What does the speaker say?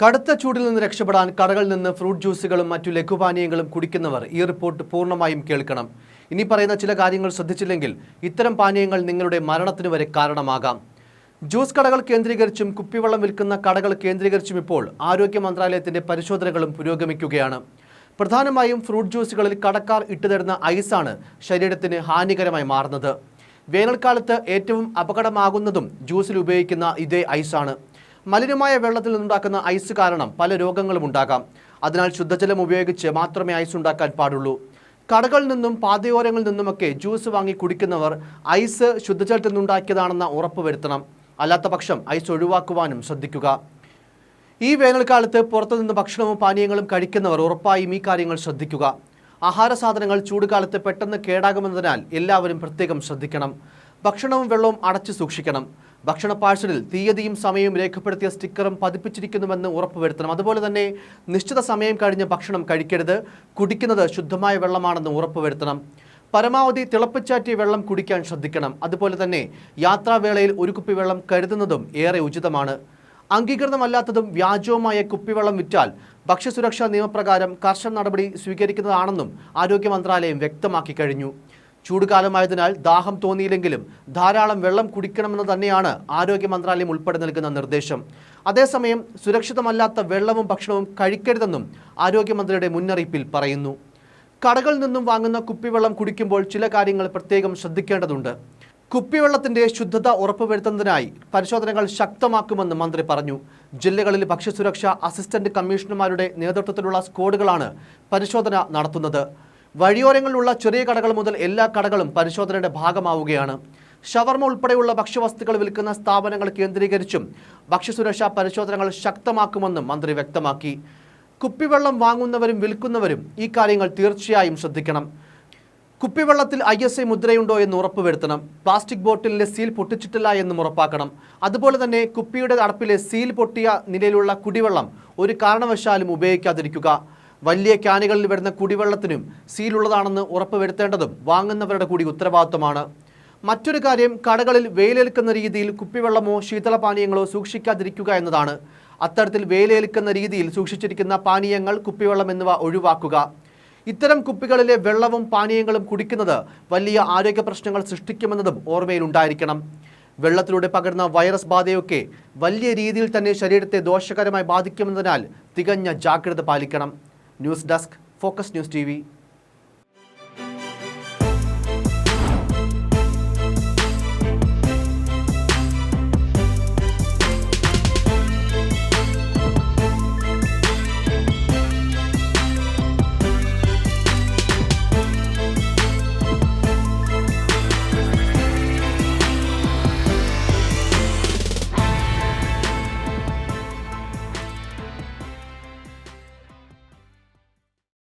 കടുത്ത ചൂടിൽ നിന്ന് രക്ഷപ്പെടാൻ കടകളിൽ നിന്ന് ഫ്രൂട്ട് ജ്യൂസുകളും മറ്റു ലഘുപാനീയങ്ങളും കുടിക്കുന്നവർ ഈ റിപ്പോർട്ട് പൂർണമായും കേൾക്കണം. ഇനി പറയുന്ന ചില കാര്യങ്ങൾ ശ്രദ്ധിച്ചില്ലെങ്കിൽ ഇത്തരം പാനീയങ്ങൾ നിങ്ങളുടെ മരണത്തിന് വരെ കാരണമാകാം. ജ്യൂസ് കടകൾ കേന്ദ്രീകരിച്ചും കുപ്പിവെള്ളം വിൽക്കുന്ന കടകൾ കേന്ദ്രീകരിച്ചും ഇപ്പോൾ ആരോഗ്യ മന്ത്രാലയത്തിന്റെ പരിശോധനകളും പുരോഗമിക്കുകയാണ്. പ്രധാനമായും ഫ്രൂട്ട് ജ്യൂസുകളിൽ കടക്കാർ ഇട്ടുതരുന്ന ഐസാണ് ശരീരത്തിന് ഹാനികരമായി മാറുന്നത്. വേനൽക്കാലത്ത് ഏറ്റവും അപകടമാകുന്നതും ജ്യൂസിൽ ഉപയോഗിക്കുന്ന ഇതേ ഐസാണ് മലിനമായ വെള്ളത്തിൽ നിന്നുണ്ടാക്കുന്ന ഐസ് കാരണം പല രോഗങ്ങളും ഉണ്ടാകാം. അതിനാൽ ശുദ്ധജലം ഉപയോഗിച്ച് മാത്രമേ ഐസ് ഉണ്ടാക്കാൻ പാടുള്ളൂ. കടകളിൽ നിന്നും പാതയോരങ്ങളിൽ നിന്നുമൊക്കെ ജ്യൂസ് വാങ്ങി കുടിക്കുന്നവർ ഐസ് ശുദ്ധജലത്തിൽ നിന്നുണ്ടാക്കിയതാണെന്ന ഉറപ്പ് വരുത്തണം. അല്ലാത്ത പക്ഷം ഐസ് ഒഴിവാക്കുവാനും ശ്രദ്ധിക്കുക. ഈ വേനൽക്കാലത്ത് പുറത്തുനിന്ന് ഭക്ഷണവും പാനീയങ്ങളും കഴിക്കുന്നവർ ഉറപ്പായും ഈ കാര്യങ്ങൾ ശ്രദ്ധിക്കുക. ആഹാര സാധനങ്ങൾ ചൂടുകാലത്ത് പെട്ടെന്ന് കേടാകുമെന്നതിനാൽ എല്ലാവരും പ്രത്യേകം ശ്രദ്ധിക്കണം. ഭക്ഷണവും വെള്ളവും അടച്ചു സൂക്ഷിക്കണം. ഭക്ഷണ പാഴ്സലിൽ തീയതിയും സമയവും രേഖപ്പെടുത്തിയ സ്റ്റിക്കറും പതിപ്പിച്ചിരിക്കുന്നുവെന്ന് ഉറപ്പുവരുത്തണം. അതുപോലെ തന്നെ നിശ്ചിത സമയം കഴിഞ്ഞ് ഭക്ഷണം കഴിക്കരുത്. കുടിക്കുന്നത് ശുദ്ധമായ വെള്ളമാണെന്ന് ഉറപ്പുവരുത്തണം. പരമാവധി തിളപ്പിച്ചാറ്റിയ വെള്ളം കുടിക്കാൻ ശ്രദ്ധിക്കണം. അതുപോലെ തന്നെ യാത്രാവേളയിൽ ഒരു കുപ്പി വെള്ളം കരുതുന്നതും ഏറെ ഉചിതമാണ്. അംഗീകൃതമല്ലാത്തതും വ്യാജവുമായ കുപ്പിവെള്ളം വിറ്റാൽ ഭക്ഷ്യസുരക്ഷാ നിയമപ്രകാരം കർശന നടപടി സ്വീകരിക്കുന്നതാണെന്നും ആരോഗ്യ മന്ത്രാലയം വ്യക്തമാക്കി കഴിഞ്ഞു. ചൂടുകാലമായതിനാൽ ദാഹം തോന്നിയില്ലെങ്കിലും ധാരാളം വെള്ളം കുടിക്കണമെന്ന് തന്നെയാണ് ആരോഗ്യ മന്ത്രാലയം ഉൾപ്പെടെ നൽകുന്ന നിർദ്ദേശം. അതേസമയം സുരക്ഷിതമല്ലാത്ത വെള്ളവും ഭക്ഷണവും കഴിക്കരുതെന്നും ആരോഗ്യമന്ത്രിയുടെ മുന്നറിയിപ്പിൽ പറയുന്നു. കടകളിൽ നിന്നും വാങ്ങുന്ന കുപ്പിവെള്ളം കുടിക്കുമ്പോൾ ചില കാര്യങ്ങൾ പ്രത്യേകം ശ്രദ്ധിക്കേണ്ടതുണ്ട്. കുപ്പിവെള്ളത്തിന്റെ ശുദ്ധത ഉറപ്പുവരുത്തുന്നതിനായി പരിശോധനകൾ ശക്തമാക്കുമെന്ന് മന്ത്രി പറഞ്ഞു. ജില്ലകളിൽ ഭക്ഷ്യസുരക്ഷ അസിസ്റ്റന്റ് കമ്മീഷണർമാരുടെ നേതൃത്വത്തിലുള്ള സ്ക്വാഡുകളാണ് പരിശോധന നടത്തുന്നത്. വഴിയോരങ്ങളിലുള്ള ചെറിയ കടകൾ മുതൽ എല്ലാ കടകളും പരിശോധനയുടെ ഭാഗമാവുകയാണ്. ഷവർമ ഉൾപ്പെടെയുള്ള ഭക്ഷ്യവസ്തുക്കൾ വിൽക്കുന്ന സ്ഥാപനങ്ങൾ കേന്ദ്രീകരിച്ചും ഭക്ഷ്യസുരക്ഷാ പരിശോധനകൾ ശക്തമാക്കുമെന്നും മന്ത്രി വ്യക്തമാക്കി. കുപ്പിവെള്ളം വാങ്ങുന്നവരും വിൽക്കുന്നവരും ഈ കാര്യങ്ങൾ തീർച്ചയായും ശ്രദ്ധിക്കണം. കുപ്പിവെള്ളത്തിൽ ഐ എസ് ഐ മുദ്രയുണ്ടോ എന്ന് ഉറപ്പുവരുത്തണം. പ്ലാസ്റ്റിക് ബോട്ടിലിലെ സീൽ പൊട്ടിച്ചിട്ടില്ല എന്നും ഉറപ്പാക്കണം. അതുപോലെ തന്നെ കുപ്പിയുടെ അടപ്പിലെ സീൽ പൊട്ടിയ നിലയിലുള്ള കുടിവെള്ളം ഒരു കാരണവശാലും ഉപയോഗിക്കാതിരിക്കുക. വലിയ ക്യാനുകളിൽ വരുന്ന കുടിവെള്ളത്തിനും സീലുള്ളതാണെന്ന് ഉറപ്പുവരുത്തേണ്ടതും വാങ്ങുന്നവരുടെ കൂടി ഉത്തരവാദിത്വമാണ്. മറ്റൊരു കാര്യം കടകളിൽ വെയിലേൽക്കുന്ന രീതിയിൽ കുപ്പിവെള്ളമോ ശീതളപാനീയങ്ങളോ സൂക്ഷിക്കാതിരിക്കുക എന്നതാണ്. അത്തരത്തിൽ വെയിലേൽക്കുന്ന രീതിയിൽ സൂക്ഷിച്ചിരിക്കുന്ന പാനീയങ്ങൾ കുപ്പിവെള്ളം എന്നിവ ഒഴിവാക്കുക. ഇത്തരം കുപ്പികളിലെ വെള്ളവും പാനീയങ്ങളും കുടിക്കുന്നത് വലിയ ആരോഗ്യ പ്രശ്നങ്ങൾ സൃഷ്ടിക്കുമെന്നതും ഓർമ്മയിലുണ്ടായിരിക്കണം. വെള്ളത്തിലൂടെ പകരുന്ന വൈറസ് ബാധയൊക്കെ വലിയ രീതിയിൽ തന്നെ ശരീരത്തെ ദോഷകരമായി ബാധിക്കുമെന്നതിനാൽ തികഞ്ഞ ജാഗ്രത പാലിക്കണം. News desk focus news T